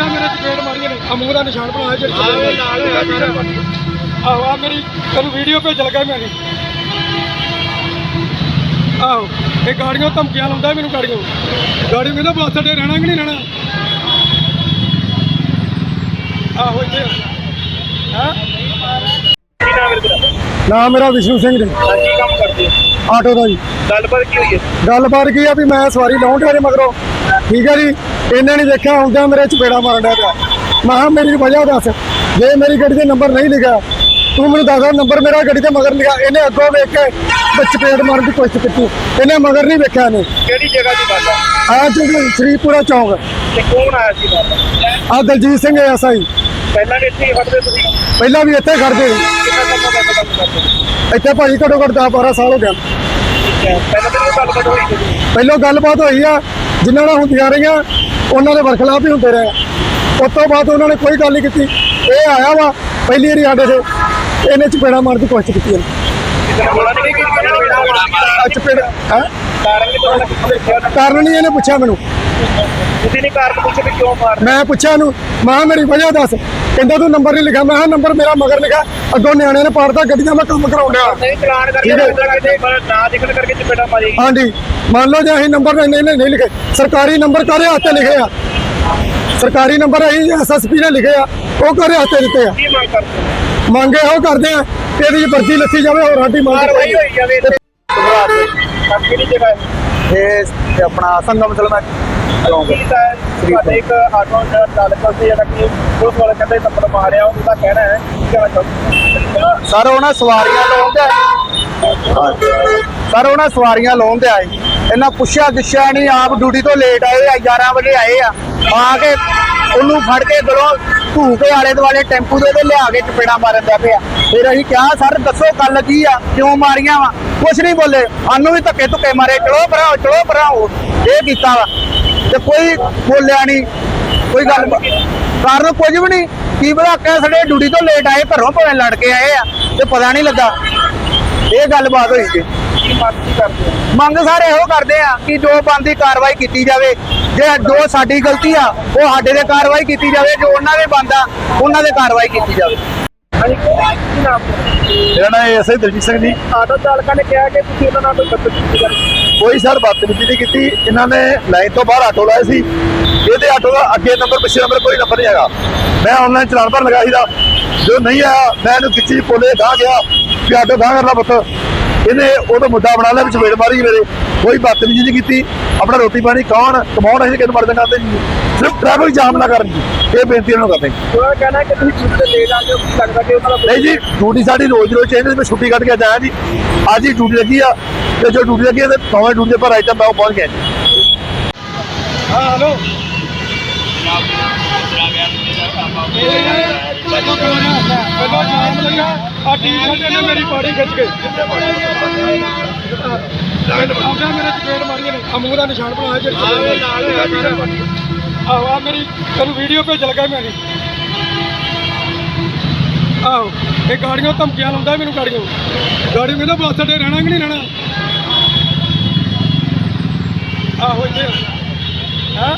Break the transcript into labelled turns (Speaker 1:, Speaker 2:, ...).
Speaker 1: ਆਉਂਦਾ ਮੇਰੇ ਚਪੇੜ ਮਾਰੀਆਂ ਨੇ। ਆ ਮੂੰਹ ਦਾ ਨਿਸ਼ਾਨ ਬਣਾਇਆ ਜਿਹੜੇ ਨਾਲ ਆਹੋ ਆ ਮੇਰੀ ਤੈਨੂੰ ਵੀਡੀਓ ਭੇਜ ਲਗਾ ਮੈਂ ਆਹੋ ਇਹ ਗਾੜੀਆਂ ਧਮਕੀਆਂ ਲਾਉਂਦਾ ਮੈਨੂੰ ਗਾੜੀਆਂ। ਗਾੜੀ ਕਹਿੰਦਾ ਬੱਸ ਅੱਡੇ ਰਹਿਣਾ ਕਿ ਨਹੀਂ ਰਹਿਣਾ? ਆਹੋ ਇੱਥੇ ਹਾਂ?
Speaker 2: ਨਾਮ
Speaker 1: ਮੇਰਾ ਵਿਸ਼ਨੂੰ ਸਿੰਘ ਜੀ।
Speaker 2: ਕੀ ਕੰਮ ਕਰਦੇ ਹੋ?
Speaker 1: ਆਟੋ ਦਾ ਜੀ।
Speaker 2: ਗੱਲਬਾਤ ਕੀ ਹੋਈ ਹੈ?
Speaker 1: ਗੱਲਬਾਤ ਕੀ ਆ ਵੀ ਮੈਂ ਸਵਾਰੀ ਲਾਉਣ ਦੇ ਮਗਰੋਂ। ਠੀਕ ਹੈ ਜੀ? ਇਹਨੇ ਨਹੀਂ ਦੇਖਿਆ ਆਉਂਦਿਆਂ ਮੇਰੇ ਚਪੇੜਾ ਮਾਰਨ ਡਿਆ ਪਿਆ। ਮੈਂ ਕਿਹਾ ਮੇਰੀ ਵਜ੍ਹਾ ਦੱਸ। ਜੇ ਮੇਰੀ ਗੱਡੀ ਦੇ ਨੰਬਰ ਨਹੀਂ ਲਿਖਿਆ ਤੂੰ ਮੈਨੂੰ ਦੱਸ ਨੰਬਰ ਮੇਰਾ ਗੱਡੀ ਦੇ ਮਗਰ ਲਿਖਿਆ। ਇਹਨੇ ਅੱਗੋਂ ਵੇਖ ਕੇ ਚਪੇੜ ਮਾਰਨ ਦੀ ਕੋਸ਼ਿਸ਼ ਕੀਤੀ। ਇਹਨੇ ਮਗਰ ਨਹੀਂ ਵੇਖਿਆ ਇਹਨੇ।
Speaker 2: ਕਿਹੜੀ ਜਗ੍ਹਾ ਦੀ ਹੈ
Speaker 1: ਆ? ਜਿਹੜੀ ਸ਼੍ਰੀਪੁਰਾ ਚੌਂਕ।
Speaker 2: ਤੇ ਕੌਣ ਆਇਆ ਸੀ ਨਾਲ?
Speaker 1: ਆ ਦਲਜੀਤ ਸਿੰਘ ਐਸਆਈ
Speaker 2: ਪਹਿਲਾਂ ਵੀ ਇੱਥੇ ਖੜਦੇ ਤੁਸੀਂ?
Speaker 1: ਪਹਿਲਾਂ ਵੀ ਇੱਥੇ ਖੜਦੇ
Speaker 2: ਦਾ?
Speaker 1: ਇੱਥੇ ਭਾਜੀ ਘੱਟੋ ਘੱਟ 10 12 ਸਾਲ ਹੋ ਗਿਆ
Speaker 2: ਪਹਿਲਾਂ ਗੱਲਬਾਤ ਹੋਈ ਸੀ
Speaker 1: ਪਹਿਲਾਂ ਗੱਲਬਾਤ ਹੋਈ ਆ ਜਿਨ੍ਹਾਂ ਨਾਲ ਹੁੰਦੀਆਂ ਰਹੀਆਂ ਉਹਨਾਂ ਦੇ ਵਰਖਲਾਫ ਹੀ ਹੁੰਦੇ ਰਹੇ ਉਸ ਤੋਂ ਬਾਅਦ ਉਹਨਾਂ ਨੇ ਕੋਈ ਗੱਲ ਨਹੀਂ ਕੀਤੀ। ਇਹ ਆਇਆ ਵਾ ਪਹਿਲੀ ਵਾਰੀ ਸਾਡੇ ਤੇ ਇਹਨੇ ਚਪੇੜਾ ਮਾਰਨ ਦੀ ਕੋਸ਼ਿਸ਼ ਕੀਤੀ ਇਹਨੇ
Speaker 2: ਕਿਸੇ ਨੇ ਬੋਲਾ ਨਹੀਂ ਕਿ ਕਿਹਨਾਂ ਨੇ
Speaker 1: ਆ ਚਪੇੜ ਹੈ?
Speaker 2: ਕਾਰਨ ਨਹੀਂ ਪਤਾ ਲੱਗਿਆ
Speaker 1: ਕਾਰਨ ਨਹੀਂ ਇਹਨੇ ਪੁੱਛਿਆ ਮੈਨੂੰ।
Speaker 2: ਤੁਸੀਂ ਨਹੀਂ ਕਾਰਨ ਪੁੱਛੇ ਵੀ ਕਿਉਂ ਮਾਰ
Speaker 1: ਮੈਂ ਪੁੱਛਿਆ ਇਹਨੂੰ ਮੈਂ ਮੇਰੀ ਵਜ੍ਹਾ ਦੱਸ। ਕਹਿੰਦਾ ਤੂੰ ਨੰਬਰ ਨਹੀਂ ਲਿਖਿਆ। ਮੈਂ ਕਿਹਾ ਨੰਬਰ ਮੇਰਾ ਮਗਰ ਲਿਖਿਆ। ਅੱਗੋਂ ਨਿਆਣਿਆਂ ਨੇ ਪਾੜਦਾ ਗੱਡੀਆਂ ਮੈਂ ਕੰਮ ਕਰਾਉਣ ਡਿਆ।
Speaker 2: ਨਹੀਂ ਚਲਾਨ ਕਰਕੇ ਕਿਤੇ ਨਾ ਦਿਖਣ ਕਰਕੇ ਚਪੇੜਾ ਮਾਰੀ
Speaker 1: ਹਾਂਜੀ। ਮੰਨ ਲਓ ਜੇ ਅਸੀਂ ਨੰਬਰ ਨਹੀਂ ਨਹੀਂ ਨਹੀਂ ਲਿਖੇ। ਸਰਕਾਰੀ ਨੰਬਰ ਕਾਹਦੇ ਹੱਥੇ ਲਿਖੇ ਆ? ਸਰਕਾਰੀ ਨੰਬਰ ਅਸੀਂ ਐਸਐਸਪੀ ਨੇ ਲਿਖੇ ਆ। ਉਹ ਕਾਹਦੇ ਹੱਥੇ ਦਿੱਤੇ ਆ?
Speaker 2: ਕੀ ਮੰਗ ਕਰਦੇ ਹੋ?
Speaker 1: ਮੰਗੇ ਉਹ ਕਰਦੇ ਆ। ਇਹਦੀ ਵਰਦੀ ਲੱਥੀ ਜਾਵੇ ਹੋਰ ਸਾਡੀ ਮੰਗ
Speaker 2: ਹੋਈ ਜਾਵੇ
Speaker 1: ਇਹ ਆਪਣਾ ਸੰਗਮ ਸਲਮਾ
Speaker 2: ਕੀ ਹੈ ਤੁਹਾਡੇ ਇੱਕ ਆਟੋ ਦਾ ਚਾਲਕ ਸੀ ਜਿਹੜਾ ਕਿ ਪੁਲਿਸ ਵਾਲੇ ਕਹਿੰਦੇ ਨੰਬਰ ਮਾਰਿਆ ਉਹਦਾ ਕਹਿਣਾ ਹੈ ਕਿ ਕਹਿਣਾ ਚਾਹੁੰਦੇ
Speaker 1: ਸਰ ਉਹਨਾਂ ਸਵਾਰੀਆਂ ਲਾਉਣ ਤੇ ਸਰ ਉਹਨਾਂ ਸਵਾਰੀਆਂ ਲਾਉਣ ਤੇ ਆਏ। ਇਹਨਾਂ ਪੁੱਛਿਆ ਗਿੱਛਿਆ ਨਹੀਂ ਆਪ ਡਿਊਟੀ ਤੋਂ ਲੇਟ ਆਏ ਆ 11 ਵਜੇ ਆਏ ਆ। ਆ ਕੇ ਉਹਨੂੰ ਫੜ ਕੇ ਗਲੋਂ ਧੂ ਕੇ ਆਲੇ ਦੁਆਲੇ ਟੈਂਪੂ ਦੇ ਤੇ ਲਿਆ ਕੇ ਚਪੇੜਾ ਮਾਰਨ ਦਾ ਪਿਆ। ਫਿਰ ਅਸੀਂ ਕਿਹਾ, ਸਰ, ਦੱਸੋ ਗੱਲ ਕੀ ਆ? ਕਿਉਂ ਮਾਰੀਆਂ ਵਾ? ਕੁਛ ਨਹੀਂ ਬੋਲੇ। ਸਾਨੂੰ ਵੀ ਧੱਕੇ ਧੁੱਕੇ ਮਾਰੇ। ਚਲੋ ਭਰਾਓ ਚਲੋ ਭਰਾਓ। ਇਹ ਕੀਤਾ ਵਾ। ਤੇ ਕੋਈ ਬੋਲਿਆ ਨਹੀਂ। ਕੋਈ ਗੱਲ ਕਾਰਨ ਕੁਝ ਵੀ ਨਹੀਂ। ਕੀ ਪਤਾ ਕਹਿ ਸਾਡੇ ਡਿਊਟੀ ਤੋਂ ਲੇਟ ਆਏ, ਘਰੋਂ ਭਾਵੇਂ ਲੜ ਕੇ ਆਏ ਆ, ਤੇ ਪਤਾ ਨਹੀਂ ਲੱਗਾ। ਇਹ ਗੱਲਬਾਤ ਹੋਈ ਜੀ
Speaker 2: ਕੀ ਮੰਗ ਕਰਦੇ ਹੋ?
Speaker 1: ਮੰਗ ਸਾਰੇ ਇਹੋ ਕਰਦੇ ਆ ਕਿ ਜੋ ਬੰਦੀ ਕਾਰਵਾਈ ਕੀਤੀ ਜਾਵੇ ਜੇ ਜੋ ਸਾਡੀ ਗਲਤੀ ਆ ਉਹ ਸਾਡੇ ਤੇ ਕਾਰਵਾਈ ਕੀਤੀ ਜਾਵੇ ਜੋ ਉਹਨਾਂ ਦੇ ਬੰਦਾ ਉਹਨਾਂ ਦੇ ਕਾਰਵਾਈ ਕੀਤੀ ਜਾਵੇ।
Speaker 3: ਮੇਰਾ ਨਾਮ ਐਸਆਈ ਦਲਜੀਤ ਸਿੰਘ ਜੀ।
Speaker 2: ਆਟੋ ਚਾਲਕਾਂ ਨੇ ਕਿਹਾ ਕਿ ਤੁਸੀਂ ਉਹਨਾਂ ਨਾਲ ਕੋਈ ਬਦਤਮੀਜ਼ੀ ਕੀਤੀ।
Speaker 3: ਕੋਈ ਸਰ ਬਦਤਮੀਜ਼ੀ ਨਹੀਂ ਕੀਤੀ। ਇਹਨਾਂ ਨੇ ਲਾਈਨ ਤੋਂ ਬਾਹਰ ਆਟੋ ਲਾਇਆ ਸੀ। ਇਹਦੇ ਆਟੋ ਦਾ ਅੱਗੇ ਨੰਬਰ ਪਿੱਛੇ ਨੰਬਰ ਕੋਈ ਨੰਬਰ ਨਹੀਂ ਹੈਗਾ। ਮੈਂ ਆਨਲਾਈਨ ਚਲਾਨ ਭਰਨ ਲਗਾ ਸੀਦਾ ਜੋ ਨਹੀਂ ਆਇਆ ਮੈਂ ਇਹਨੂੰ ਖਿੱਚੀ ਪੋਲੇ ਗਾਹ ਗਿਆ ਵੀ ਆਟੋ ਗਾਹ ਕਰਨਾ ਪੁੱਤ। ਇਹਨੇ ਉਹਦਾ ਮੁੱਦਾ ਬਣਾ ਲਿਆ ਵਿੱਚ ਵੇੜ ਮਾਰੀ ਮੇਰੇ। ਕੋਈ ਬਦਤਮੀਜ਼ੀ ਨਹੀਂ ਕੀਤੀ। ਆਪਣਾ ਰੋਟੀ ਪਾਣੀ ਖਾਣ ਕਮਾਉਣ ਅਸੀਂ ਕਿਤੇ ਮਰਦੇ ਕਰਦੇ ਨਹੀਂ ਸਿਰਫ ਟ੍ਰੈਫਿਕ ਜਾਮ ਨਾ ਕਰਨ ਜੀ ਇਹ ਬੇਨਤੀ ਇਹਨਾਂ ਨੂੰ ਕਰਦੇ ਹਾਂ।
Speaker 2: ਉਹਨਾਂ ਦਾ ਕਹਿਣਾ ਹੈ ਕਿ ਤੁਸੀਂ ਡਿਊਟੀ ਤੇ ਲੇਟ ਆ ਜਾਓ ਲੱਗਦਾ ਕਿ ਉਹਨਾਂ ਦਾ
Speaker 3: ਨਹੀਂ ਜੀ ਡਿਊਟੀ ਸਾਡੀ ਰੋਜ਼ ਰੋਜ਼ ਚੇਂਜ ਮੈਂ ਛੁੱਟੀ ਕੱਢ ਕੇ ਅੱਜ ਆਇਆ ਜੀ। ਅੱਜ ਹੀ ਡਿਊਟੀ ਲੱਗੀ ਆ। ਤੇ ਜੋ ਡਿਊਟੀ ਲੱਗੀ ਆ ਤੇ ਭਾਵੇਂ ਡਿਊਟੀ ਪਰ ਆਈਟਮ ਮੈਂ ਉਹ ਪਹੁੰਚ ਗਿਆ ਜੀ।
Speaker 1: ਹਾਂ ਹਲੋ ਪਹਿਲਾਂ ਜਾਮ ਲੱਗਾ ਆ ਟੀ-ਸ਼ਰਟ ਨੇ ਮੇਰੀ ਬਾਡੀ ਖਿੱਚ ਕੇ। ਆਉਂਦਾ ਮੇਰੇ ਚਪੇੜ ਮਾਰੀਆਂ ਨੇ। ਆ ਮੂੰਹ ਦਾ ਨਿਸ਼ਾਨ ਬਣਾਇਆ ਜਿਹੜੇ ਆਹੋ ਆ। ਮੇਰੀ ਤੈਨੂੰ ਵੀਡੀਓ ਭੇਜ ਲਗਾ ਮੈਂ। ਆਹੋ ਇਹ ਗਾੜੀਆਂ ਧਮਕੀਆਂ ਲਾਉਂਦਾ ਮੈਨੂੰ ਗਾੜੀਆਂ। ਗਾੜੀ ਕਹਿੰਦਾ ਬੱਸ ਅੱਡੇ ਰਹਿਣਾ ਕਿ ਨਹੀਂ ਰਹਿਣਾ? ਆਹੋ ਇੱਥੇ ਹਾਂ?